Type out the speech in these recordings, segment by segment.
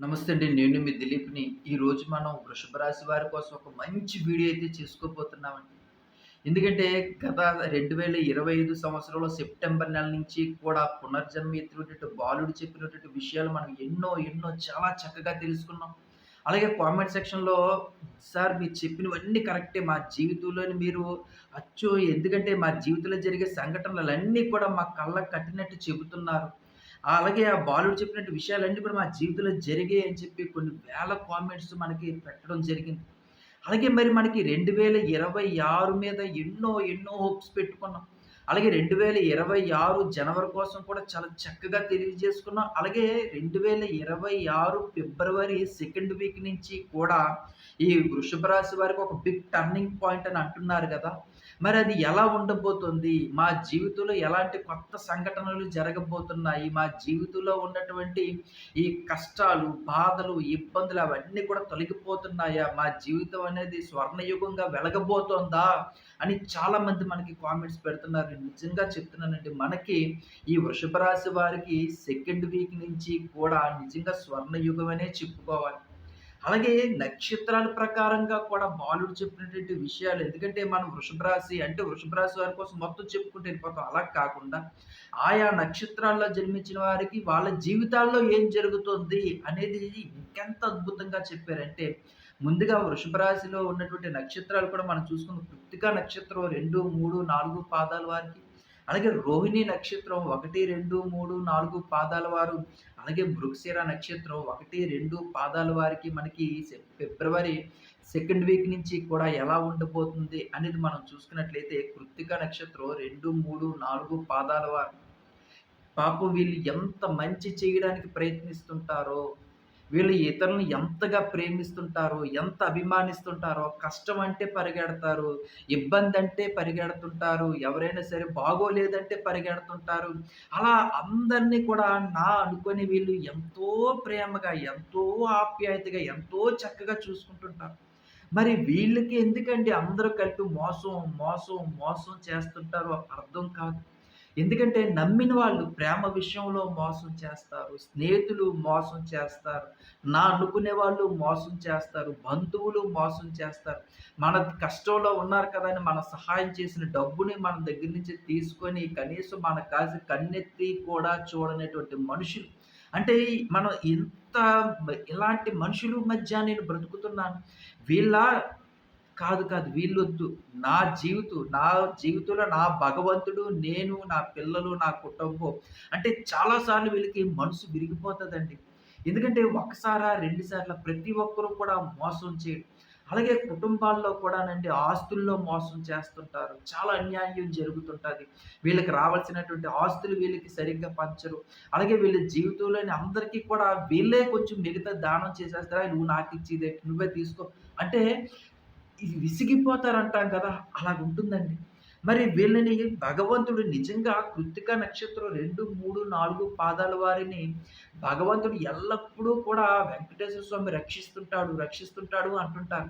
నమస్తే అండి నేను మీ దిలీప్‌ని. ఈరోజు మనం వృషభ రాశి వారి కోసం ఒక మంచి వీడియో అయితే చేసుకోబోతున్నామండి. ఎందుకంటే గత 2025 సంవత్సరంలో సెప్టెంబర్ నెల నుంచి కూడా పునర్జన్మ ఎత్తినటువంటి బాలుడు చెప్పినటువంటి విషయాలు మనం ఎన్నో, ఎన్నో చాలా చక్కగా తెలుసుకున్నాం. అలాగే కామెంట్ సెక్షన్‌లో సార్ మీరు చెప్పినవన్నీ కరెక్టే. మా జీవితంలోని మీరు అచ్చు ఎందుకంటే మా జీవితంలో జరిగే సంఘటనలన్నీ కూడా మా కళ్ళకు కట్టినట్టు చెబుతున్నారు. అలాగే ఆ బాలుడు చెప్పినట్టు విషయాలన్నీ కూడా మా జీవితంలో జరిగాయి అని చెప్పి కొన్ని వేల కామెంట్స్ మనకి పెట్టడం జరిగింది. అలాగే మరి మనకి 2026 మీద ఎన్నో, ఎన్నో హోప్స్ పెట్టుకున్నాం. అలాగే 2026 జనవరి కోసం కూడా చాలా చక్కగా తెలియజేసుకున్నాం. అలాగే 2026 ఫిబ్రవరి సెకండ్ వీక్ నుంచి కూడా ఈ వృషభ రాశి వారికి ఒక బిగ్ టర్నింగ్ పాయింట్ అని అంటున్నారు కదా మరి అది ఎలా ఉండబోతుంది? మా జీవితంలో ఎలాంటి కొత్త సంఘటనలు జరగబోతున్నాయి? మా జీవితంలో ఉన్నటువంటి ఈ కష్టాలు, బాధలు, ఇబ్బందులు అవన్నీ కూడా తొలగిపోతున్నాయా? మా జీవితం అనేది స్వర్ణయుగంగా వెలగబోతోందా? అని చాలామంది మనకి కామెంట్స్ పెడుతున్నారు. నిజంగా చెప్తున్నానండి. మనకి ఈ వృషభ రాశి వారికి సెకండ్ వీక్ నుంచి కూడా నిజంగా స్వర్ణయుగం అనే చెప్పుకోవాలి. అలాగే నక్షత్రాల ప్రకారంగా కూడా బాలుడు చెప్పినటువంటి విషయాలు ఎందుకంటే మనం వృషభ రాశి అంటే వృషభ రాశి వారి కోసం మొత్తం చెప్పుకుంటే వెళ్ళిపోతాం. అలా కాకుండా ఆయా నక్షత్రాల్లో జన్మించిన వారికి వాళ్ళ జీవితాల్లో ఏం జరుగుతుంది అనేది ఇంకెంత అద్భుతంగా చెప్పారంటే ముందుగా వృషభ రాశిలో ఉన్నటువంటి నక్షత్రాలు కూడా మనం చూసుకున్న కృత్తిక నక్షత్రం 2, 3, 4 పాదాల వారికి అలాగే రోహిణి నక్షత్రం 1, 2, 3, 4 పాదాల వారు, అలాగే మృగశిర నక్షత్రం 1, 2 పాదాల వారికి మనకి ఫిబ్రవరి సెకండ్ వీక్ నుంచి కూడా ఎలా ఉండబోతుంది అనేది మనం చూసుకున్నట్లయితే కృత్తిక నక్షత్రం 2, 3, 4 పాదాల వారు. పాపం వీళ్ళు ఎంత మంచి చేయడానికి ప్రయత్నిస్తుంటారో, వీళ్ళు ఇతరులను ఎంతగా ప్రేమిస్తుంటారో, ఎంత అభిమానిస్తుంటారో, కష్టం అంటే పరిగెడతారు, ఇబ్బంది అంటే పరిగెడుతుంటారు, ఎవరైనా సరే బాగోలేదంటే పరిగెడుతుంటారు. అలా అందరిని కూడా నా అనుకొని వీళ్ళు ఎంతో ప్రేమగా, ఎంతో ఆప్యాయతగా, ఎంతో చక్కగా చూసుకుంటుంటారు. మరి వీళ్ళకి ఎందుకండి అందరూ కలిపి మోసం, మోసం, మోసం చేస్తుంటారో అర్థం కాదు. ఎందుకంటే నమ్మిన వాళ్ళు ప్రేమ విషయంలో మోసం చేస్తారు. స్నేహితులు మోసం చేస్తారు. నా అనుకునే వాళ్ళు మోసం చేస్తారు. బంధువులు మోసం చేస్తారు. మన కష్టంలో ఉన్నారు కదా అని మన సహాయం చేసిన డబ్బుని మన దగ్గర నుంచి తీసుకొని కనీసం మన కాసి కన్నెత్తి కూడా చూడనటువంటి మనుషులు. అంటే మనం ఇంత ఇలాంటి మనుషుల మధ్య నేను బ్రతుకుతున్నాను. వీళ్ళ కాదు. కాదు. వీళ్ళొద్దు. నా జీవితం, నా జీవితంలో నా భగవంతుడు, నేను, నా పిల్లలు, నా కుటుంబం అంటే చాలా సార్లు వీళ్ళకి మనసు విరిగిపోతుందండి ఎందుకంటే ఒకసారా రెండుసార్లు ప్రతి ఒక్కరూ కూడా మోసం చేయడం. అలాగే కుటుంబాల్లో కూడానండి ఆస్తుల్లో మోసం చేస్తుంటారు. చాలా అన్యాయం జరుగుతుంటుంది వీళ్ళకి రావాల్సినటువంటి ఆస్తులు వీళ్ళకి సరిగ్గా పంచరు. అలాగే వీళ్ళ జీవితంలోని అందరికీ కూడా వీళ్ళే కొంచెం మిగతా దానం చేసేస్తారు. "నువ్వు నాకిచ్చేదేంటి? నువ్వే తీసుకో" అంటే ఇది విసిగిపోతారంటాం కదా! అలా ఉంటుందండి మరి వీళ్ళని భగవంతుడు నిజంగా కృత్తిక నక్షత్రం 2, 3, 4 పాదాల వారిని భగవంతుడు ఎల్లప్పుడూ కూడా వెంకటేశ్వర స్వామి రక్షిస్తుంటాడు, రక్షిస్తుంటాడు అంటుంటారు.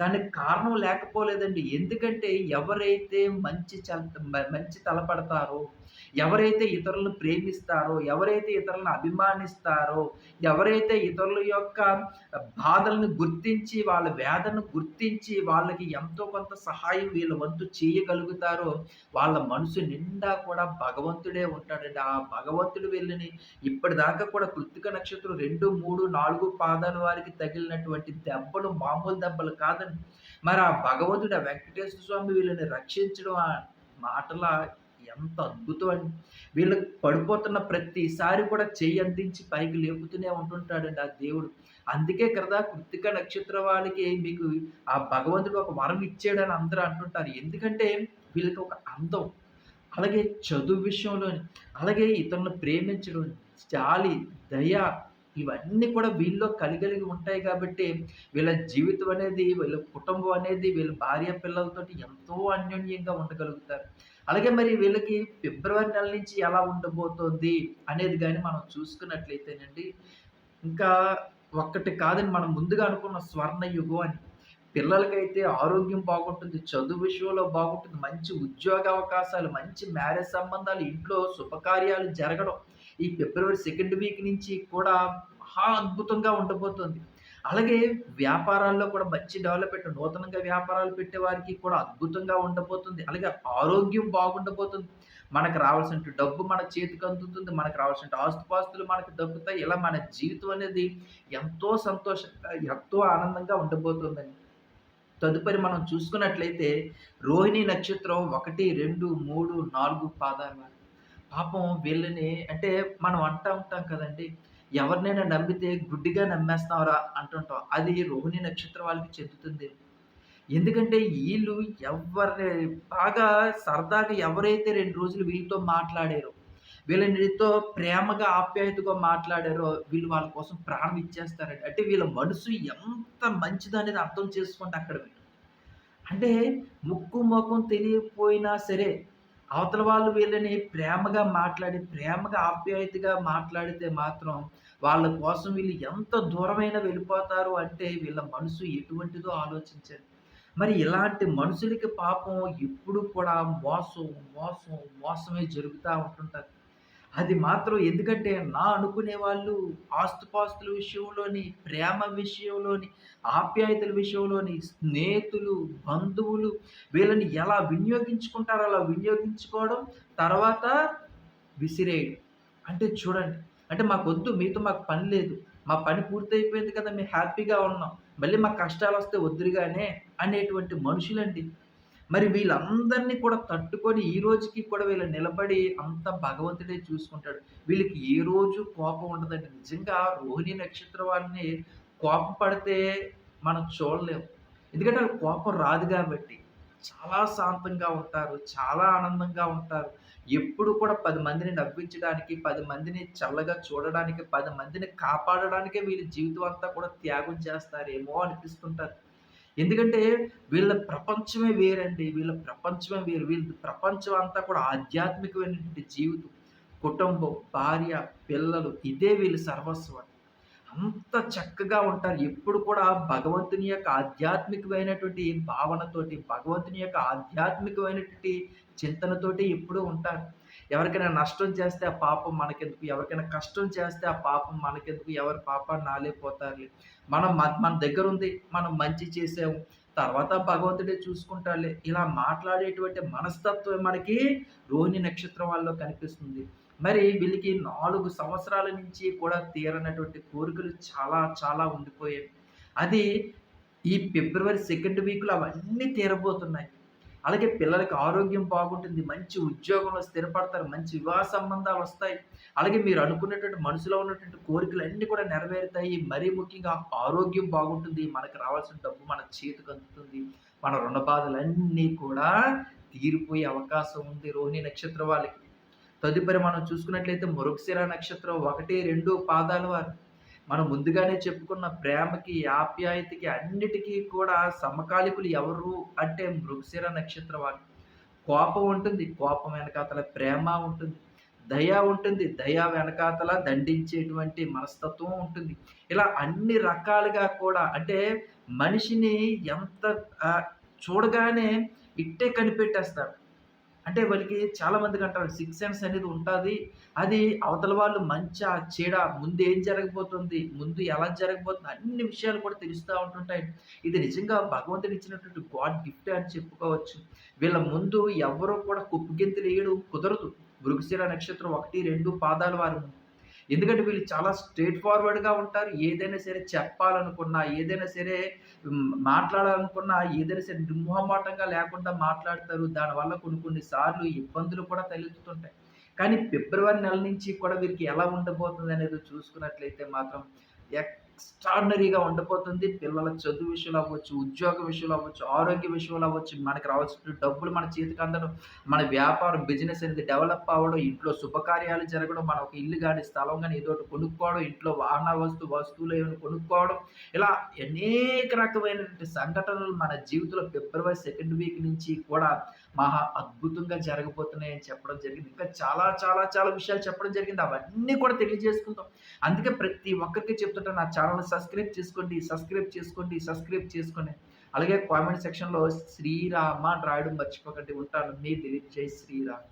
దానికి కారణం లేకపోలేదండి. ఎందుకంటే ఎవరైతే మంచి చల్ మ మంచి తలపడతారో, ఎవరైతే ఇతరులను ప్రేమిస్తారో, ఎవరైతే ఇతరులను అభిమానిస్తారో, ఎవరైతే ఇతరుల యొక్క బాధలను గుర్తించి, వాళ్ళ వేదనను గుర్తించి, వాళ్ళకి ఎంతో కొంత సహాయం వీళ్ళ వంతు చేయగలుగుతారో, వాళ్ళ మనసు నిండా కూడా భగవంతుడే ఉంటాడండి. ఆ భగవంతుడు వీళ్ళని ఇప్పటిదాకా కూడా కృత్తిక నక్షత్రం 2, 3, 4 పాదాల వారికి తగిలినటువంటి దెబ్బలు మామూలు దెబ్బలు కాదని మరి ఆ భగవంతుడు ఆ వెంకటేశ్వర స్వామి వీళ్ళని రక్షించడం ఆ మాటల ఎంత అద్భుతం అండి. వీళ్ళకి పడిపోతున్న ప్రతిసారి కూడా చెయ్యి అందించి పైకి లేపుతూనే ఉంటుంటాడండి ఆ దేవుడు. అందుకే కదా కృత్తిక నక్షత్ర వాళ్ళకి మీకు ఆ భగవంతుడు ఒక వరం ఇచ్చాడని అందరూ అంటుంటారు. ఎందుకంటే వీళ్ళకి ఒక అందం, అలాగే చదువు విషయంలోని, అలాగే ఇతరులను ప్రేమించడం, జాలి, దయ ఇవన్నీ కూడా వీళ్ళలో కలిగలిగి ఉంటాయి కాబట్టి వీళ్ళ జీవితం అనేది, వీళ్ళ కుటుంబం అనేది, వీళ్ళ భార్య పిల్లలతోటి ఎంతో అన్యోన్యంగా ఉండగలుగుతారు. అలాగే మరి వీళ్ళకి ఫిబ్రవరి నెల నుంచి ఎలా ఉండబోతోంది అనేది కానీ మనం చూసుకున్నట్లయితేనండి, ఇంకా ఒక్కటి కాదని మనం ముందుగా అనుకున్న స్వర్ణ యుగం అని. పిల్లలకైతే ఆరోగ్యం బాగుంటుంది. చదువు విషయంలో బాగుంటుంది. మంచి ఉద్యోగ అవకాశాలు, మంచి మ్యారేజ్ సంబంధాలు, ఇంట్లో శుభకార్యాలు జరగడం. ఈ ఫిబ్రవరి సెకండ్ వీక్ నుంచి కూడా మహా అద్భుతంగా ఉండబోతుంది. అలాగే వ్యాపారాల్లో కూడా మంచి డెవలప్‌మెంట్ నూతనంగా వ్యాపారాలు పెట్టే వారికి కూడా అద్భుతంగా ఉండబోతుంది. అలాగే ఆరోగ్యం బాగుండబోతుంది. మనకు రావాల్సిన డబ్బు మన చేతికి అందుతుంది. మనకు రావాల్సిన ఆస్తుపాస్తులు మనకు దక్కుతాయి. ఇలా మన జీవితం అనేది ఎంతో సంతోషంగా, ఎంతో ఆనందంగా ఉండబోతుందండి. తదుపరి మనం చూసుకున్నట్లయితే రోహిణి నక్షత్రం ఒకటి రెండు మూడు నాలుగు పాదాలు పాపం వీళ్ళని అంటే మనం అంటా ఉంటాం కదండీ! ఎవరినైనా నమ్మితే గుడ్డిగా నమ్మేస్తావరా అంటుంటాం. అది రోహిణి నక్షత్రం వాళ్ళకి చెందుతుంది. ఎందుకంటే వీళ్ళు ఎవరి బాగా సరదాగా ఎవరైతే రెండు రోజులు వీళ్ళతో మాట్లాడారో, వీళ్ళనితో ప్రేమగా, ఆప్యాయతగా మాట్లాడారో వీళ్ళు వాళ్ళ కోసం ప్రాణం ఇచ్చేస్తారండి. అంటే వీళ్ళ మనసు ఎంత మంచిదనేది అర్థం చేసుకోండి అక్కడ అంటే ముక్కు, మొఖం తెలియకపోయినా సరే, అవతల వాళ్ళు వీళ్ళని ప్రేమగా మాట్లాడి, ప్రేమగా ఆప్యాయతగా మాట్లాడితే మాత్రం వాళ్ళ కోసం వీళ్ళు ఎంత దూరమైన వెళ్ళిపోతారు అంటే వీళ్ళ మనసు ఎటువంటిదో ఆలోచించండి. మరి ఇలాంటి మనుషులకి పాపం ఎప్పుడు కూడా మోసం, మోసం, మోసమే జరుగుతూ ఉంటుంటారు అది మాత్రం ఎందుకంటే నా అనుకునే వాళ్ళు ఆస్తుపాస్తుల విషయంలోని, ప్రేమ విషయంలోని, ఆప్యాయతల విషయంలోని, స్నేహితులు, బంధువులు వీళ్ళని ఎలా వినియోగించుకుంటారో అలా వినియోగించుకోవడం, తర్వాత విసిరేయడం. అంటే చూడండి, అంటే మాకొద్దు మీతో మాకు పని లేదు. మా పని పూర్తయిపోయింది కదా! మేము హ్యాపీగా ఉన్నాం. మళ్ళీ మాకు కష్టాలు వస్తే వద్దురుగానే అనేటువంటి మనుషులండి. మరి వీళ్ళందరిని కూడా తట్టుకొని ఈ రోజుకి కూడా వీళ్ళు నిలబడి అంత భగవంతుడే చూసుకుంటాడు. వీళ్ళకి ఏ రోజు కోపం ఉండదండి. నిజంగా రోహిణి నక్షత్రం వాళ్ళని కోపం పడితే మనం చూడలేము. ఎందుకంటే ఆళ్ళకి కోపం రాదు కాబట్టి చాలా శాంతంగా ఉంటారు. చాలా ఆనందంగా ఉంటారు. ఎప్పుడు కూడా పది మందిని నవ్వించడానికి, పది మందిని చల్లగా చూడడానికి, పది మందిని కాపాడడానికే వీళ్ళ జీవితం అంతా కూడా త్యాగం చేస్తారేమో అనిపిస్తుంటారు ఎందుకంటే వీళ్ళ ప్రపంచమే వేరండి. వీళ్ళ ప్రపంచమే వేరు. వీళ్ళ ప్రపంచం అంతా కూడా ఆధ్యాత్మికమైనటువంటి జీవితం. కుటుంబం, భార్య, పిల్లలు ఇదే వీళ్ళు సర్వస్వం. అంత చక్కగా ఉంటారు. ఎప్పుడు కూడా భగవంతుని యొక్క ఆధ్యాత్మికమైనటువంటి భావనతోటి, భగవంతుని యొక్క ఆధ్యాత్మికమైనటువంటి చింతనతోటి ఎప్పుడూ ఉంటారు. ఎవరికైనా నష్టం చేస్తే ఆ పాపం మనకెందుకు? ఎవరికైనా కష్టం చేస్తే ఆ పాపం మనకెందుకు? ఎవరి పాపాన్ని ఆళ్ళే మనం మ మన దగ్గరుంది. మనం మంచి చేసాము. తర్వాత భగవంతుడే చూసుకుంటాడులే. ఇలా మాట్లాడేటువంటి మనస్తత్వం మనకి రోహిణి నక్షత్రం వాళ్ళలో కనిపిస్తుంది. మరి వీళ్ళకి నాలుగు సంవత్సరాల నుంచి కూడా తీరనటువంటి కోరికలు చాలా చాలా ఉండిపోయాయి. అది ఈ ఫిబ్రవరి సెకండ్ వీక్‌లో అవన్నీ తీరబోతున్నాయి. అలాగే పిల్లలకి ఆరోగ్యం బాగుంటుంది. మంచి ఉద్యోగంలో స్థిరపడతారు. మంచి వివాహ సంబంధాలు వస్తాయి అలాగే మీరు అనుకున్నటువంటి మనసులో ఉన్నటువంటి కోరికలన్నీ కూడా నెరవేరుతాయి. మరీ ముఖ్యంగా ఆరోగ్యం బాగుంటుంది. మనకు రావాల్సిన డబ్బు మన చేతికి అందుతుంది. మన రుణ బాధలన్నీ కూడా తీరిపోయే అవకాశం ఉంది రోహిణి నక్షత్రం వాళ్ళకి. తదుపరి మనం చూసుకున్నట్లయితే మృగశిర నక్షత్రం 1, 2 పాదాల వారు. మనం ముందుగానే చెప్పుకున్న ప్రేమకి, ఆప్యాయతకి అన్నిటికీ కూడా సమకాలికులు ఎవరు అంటే మృగశిర నక్షత్ర వాళ్ళు. కోపం ఉంటుంది. కోపం వెనకాతల ప్రేమ ఉంటుంది. దయ ఉంటుంది. దయ వెనకాతల దండించేటువంటి మనస్తత్వం ఉంటుంది. ఇలా అన్ని రకాలుగా కూడా అంటే మనిషిని ఎంత చూడగానే ఇట్టే కనిపెట్టేస్తారు. అంటే వాళ్ళకి చాలా మందికంటారు సిక్స్ సెన్స్ అనేది ఉంటుంది అది అవతల వాళ్ళు మంచా, చెడ ముందు ఏం జరగబోతుంది, ముందు ఎలా జరగబోతుంది అన్ని విషయాలు కూడా తెలుస్తూ ఉంటుంటాయి. ఇది నిజంగా భగవంతుడు ఇచ్చినటువంటి గాడ్ గిఫ్ట్ అని చెప్పుకోవచ్చు. వీళ్ళ ముందు ఎవరో కూడా కుప్పగింతలేయడం కుదరదు. మృగశిర నక్షత్రం 1, 2 పాదాల వారు. ఎందుకంటే వీళ్ళు చాలా స్ట్రేట్ ఫార్వర్డ్‌గా ఉంటారు. ఏదైనా సరే చెప్పాలనుకున్నా, ఏదైనా సరే మాట్లాడాలనుకున్నా, ఏదైనా సరే నిర్మోహమాటంగా లేకుండా మాట్లాడతారు. దానివల్ల కొన్ని కొన్ని సార్లు ఇబ్బందులు కూడా తలెత్తుతుంటాయి. కానీ ఫిబ్రవరి నెల నుంచి కూడా వీరికి ఎలా ఉండబోతుందనేది చూసుకున్నట్లయితే మాత్రం ఎక్స్ట్రాడినరీగా ఉండబోతుంది. పిల్లల చదువు విషయంలో అవ్వచ్చు, ఉద్యోగ విషయంలో అవ్వచ్చు, ఆరోగ్య విషయంలో అవ్వచ్చు, మనకి రావాల్సిన డబ్బులు మన చేతికి అందడం, మన వ్యాపారం, బిజినెస్ అనేది డెవలప్ అవ్వడం, ఇంట్లో శుభకార్యాలు జరగడం, మన ఒక ఇల్లు కానీ స్థలం కానీ ఏదో ఒకటి కొనుక్కోవడం, ఇంట్లో వాహన వస్తు వస్తువులు ఏమైనా కొనుక్కోవడం, ఇలా అనేక రకమైనటువంటి సంఘటనలు మన జీవితంలో ఫిబ్రవరి సెకండ్ వీక్ నుంచి కూడా మహా అద్భుతంగా జరగబోతున్నాయని చెప్పడం జరిగింది. ఇంకా చాలా చాలా చాలా విషయాలు చెప్పడం జరిగింది. అవన్నీ కూడా తెలియజేసుకుందాం. అందుకే ప్రతి ఒక్కరికి చెప్తుంటే నా ఛానెల్‌ని సబ్స్క్రైబ్ చేసుకోండి, సబ్స్క్రైబ్ చేసుకోండి, సబ్స్క్రైబ్ చేసుకోండి. అలాగే కామెంట్ సెక్షన్‌లో శ్రీరామ అని రాయడం మర్చిపోకండి. ఉంటాను. మీ దిలీప్. జై శ్రీరామ్.